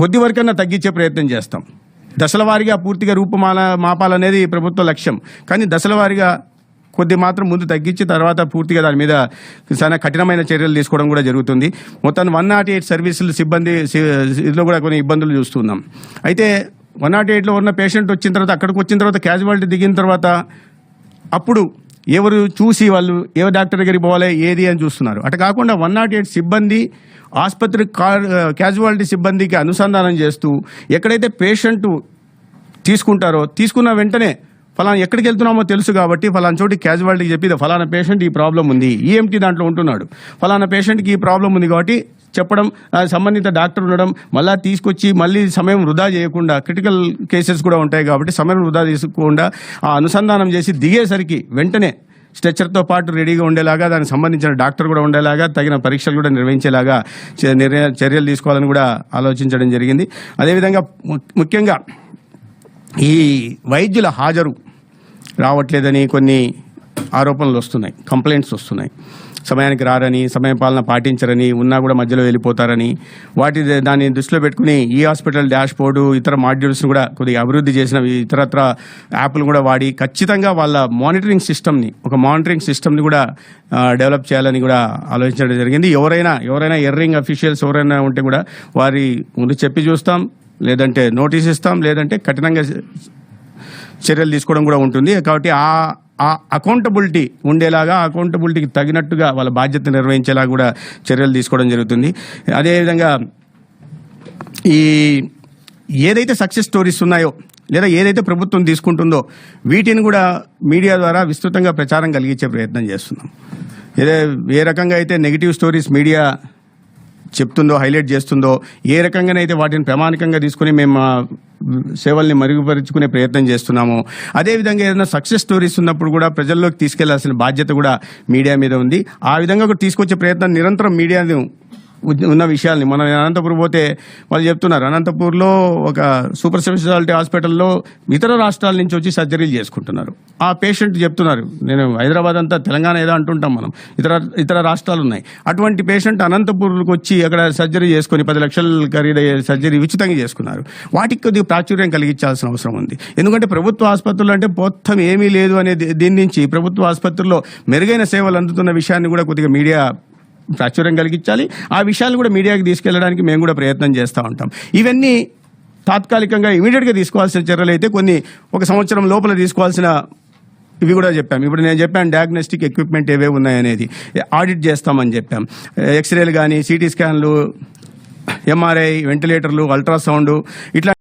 కొద్ది వరకన్నా తగ్గించే ప్రయత్నం చేస్తాం. దశల వారీగా పూర్తిగా రూపమాల మాపాలనేది ప్రభుత్వ లక్ష్యం. కానీ దశల వారీగా కొద్ది మాత్రం ముందు తగ్గించి తర్వాత పూర్తిగా దాని మీద చాలా కఠినమైన చర్యలు తీసుకోవడం కూడా జరుగుతుంది. మొత్తం వన్ నాట్ ఎయిట్ సర్వీసులు సిబ్బంది సి- ఇదిలో కూడా కొన్ని ఇబ్బందులు చూస్తున్నాం. అయితే వన్ నాట్ ఎయిట్లో ఉన్న పేషెంట్ వచ్చిన తర్వాత అక్కడికి వచ్చిన తర్వాత క్యాజువాలిటీ దిగిన తర్వాత అప్పుడు ఎవరు చూసి వాళ్ళు ఏ డాక్టర్ దగ్గరికి పోవాలి ఏది అని చూస్తున్నారు. అటు కాకుండా వన్ నాట్ ఎయిట్ సిబ్బంది ఆసుపత్రి క్యాజువాలిటీ సిబ్బందికి అనుసంధానం చేస్తూ ఎక్కడైతే పేషెంట్ తీసుకుంటారో తీసుకున్న వెంటనే ఫలానా ఎక్కడికి వెళ్తున్నామో తెలుసు కాబట్టి ఫలానా చోటి క్యాజువాలిటీకి చెప్పి ఫలానా పేషెంట్ ఈ ప్రాబ్లం ఉంది. ఈఎంటీ దాంట్లో ఉంటున్నాడు. ఫలానా పేషెంట్కి ఈ ప్రాబ్లం ఉంది కాబట్టి చెప్పడం సంబంధిత డాక్టర్ ఉండడం మళ్ళీ తీసుకొచ్చి మళ్ళీ సమయం వృధా చేయకుండా క్రిటికల్ కేసెస్ కూడా ఉంటాయి కాబట్టి సమయం వృధా తీసుకోకుండా ఆ అనుసంధానం చేసి దిగేసరికి వెంటనే స్ట్రెచ్చర్తో పాటు రెడీగా ఉండేలాగా దానికి సంబంధించిన డాక్టర్ కూడా ఉండేలాగా తగిన పరీక్షలు కూడా నిర్వహించేలాగా నిర్ణయ- చర్యలు తీసుకోవాలని కూడా ఆలోచించడం జరిగింది. అదేవిధంగా ముఖ్యంగా ఈ వైద్యుల హాజరు రావట్లేదని కొన్ని ఆరోపణలు వస్తున్నాయి కంప్లైంట్స్ వస్తున్నాయి. సమయానికి రారని సమయ పాలన పాటించరని ఉన్నా కూడా మధ్యలో వెళ్ళిపోతారని వాటి దాన్ని దృష్టిలో పెట్టుకుని ఈ హాస్పిటల్ డాష్ బోర్డు ఇతర మాడ్యూల్స్ కూడా కొద్దిగా అభివృద్ధి చేసిన ఇతరత్ర యాప్లు కూడా వాడి ఖచ్చితంగా వాళ్ళ మానిటరింగ్ సిస్టమ్ని ఒక మానిటరింగ్ సిస్టమ్ని కూడా డెవలప్ చేయాలని కూడా ఆలోచించడం జరిగింది. ఎవరైనా ఎవరైనా ఎర్రింగ్ అఫీషియల్స్ ఎవరైనా ఉంటే కూడా వారి ముందు చెప్పి చూస్తాం లేదంటే నోటీస్ ఇస్తాం లేదంటే కఠినంగా చర్యలు తీసుకోవడం కూడా ఉంటుంది. కాబట్టి ఆ ఆ అకౌంటబిలిటీ ఉండేలాగా అకౌంటబిలిటీకి తగినట్టుగా వాళ్ళ బాధ్యత నిర్వహించేలా కూడా చర్యలు తీసుకోవడం జరుగుతుంది. అదేవిధంగా ఈ ఏదైతే సక్సెస్ స్టోరీస్ ఉన్నాయో లేదా ఏదైతే ప్రభుత్వం తీసుకుంటుందో వీటిని కూడా మీడియా ద్వారా విస్తృతంగా ప్రచారం కలిగించే ప్రయత్నం చేస్తున్నాం. ఏదే ఏ రకంగా అయితే నెగిటివ్ స్టోరీస్ మీడియా చెప్తుందో హైలైట్ చేస్తుందో ఏ రకంగానైతే వాటిని ప్రమాణికంగా తీసుకుని మేము సేవల్ని మెరుగుపరుచుకునే ప్రయత్నం చేస్తున్నాము అదేవిధంగా ఏదైనా సక్సెస్ స్టోరీస్ ఉన్నప్పుడు కూడా ప్రజల్లోకి తీసుకెళ్ళాల్సిన బాధ్యత కూడా మీడియా మీద ఉంది. ఆ విధంగా కూడా తీసుకొచ్చే ప్రయత్నం నిరంతరం మీడియాను ఉన్న విషయాల్ని. మనం అనంతపురం పోతే వాళ్ళు చెప్తున్నారు అనంతపూర్లో ఒక సూపర్ స్పెషాలిటీ హాస్పిటల్లో ఇతర రాష్ట్రాల నుంచి వచ్చి సర్జరీలు చేసుకుంటున్నారు. ఆ పేషెంట్ చెప్తున్నారు నేను హైదరాబాద్ అంతా తెలంగాణ ఏదో అంటుంటాం మనం ఇతర ఇతర రాష్ట్రాలు ఉన్నాయి. అటువంటి పేషెంట్ అనంతపూర్కి వచ్చి అక్కడ సర్జరీ చేసుకొని పది లక్షల ఖరీదయ్యే సర్జరీ ఉచితంగా చేసుకున్నారు. వాటికి కొద్దిగా ప్రాచుర్యం కలిగించాల్సిన అవసరం ఉంది. ఎందుకంటే ప్రభుత్వ ఆసుపత్రులు అంటే మొత్తం ఏమీ లేదు అనే దీని నుంచి ప్రభుత్వ ఆసుపత్రుల్లో మెరుగైన సేవలు అందుతున్న విషయాన్ని కూడా కొద్దిగా మీడియా ప్రాచుర్యం కలిగించాలి. ఆ విషయాలు కూడా మీడియాకి తీసుకెళ్ళడానికి మేము కూడా ప్రయత్నం చేస్తూ ఉంటాం. ఇవన్నీ తాత్కాలికంగా ఇమీడియట్గా తీసుకోవాల్సిన చర్యలు అయితే కొన్ని ఒక సంవత్సరం లోపల తీసుకోవాల్సిన ఇవి కూడా చెప్పాం. ఇప్పుడు నేను చెప్పాను డయాగ్నోస్టిక్ ఎక్విప్మెంట్ ఏవే ఉన్నాయనేది. ఆడిట్ చేస్తామని చెప్పాం. ఎక్స్రేలు కానీ సిటీ స్కాన్లు ఎంఆర్ఐ వెంటిలేటర్లు అల్ట్రాసౌండ్ ఇట్లా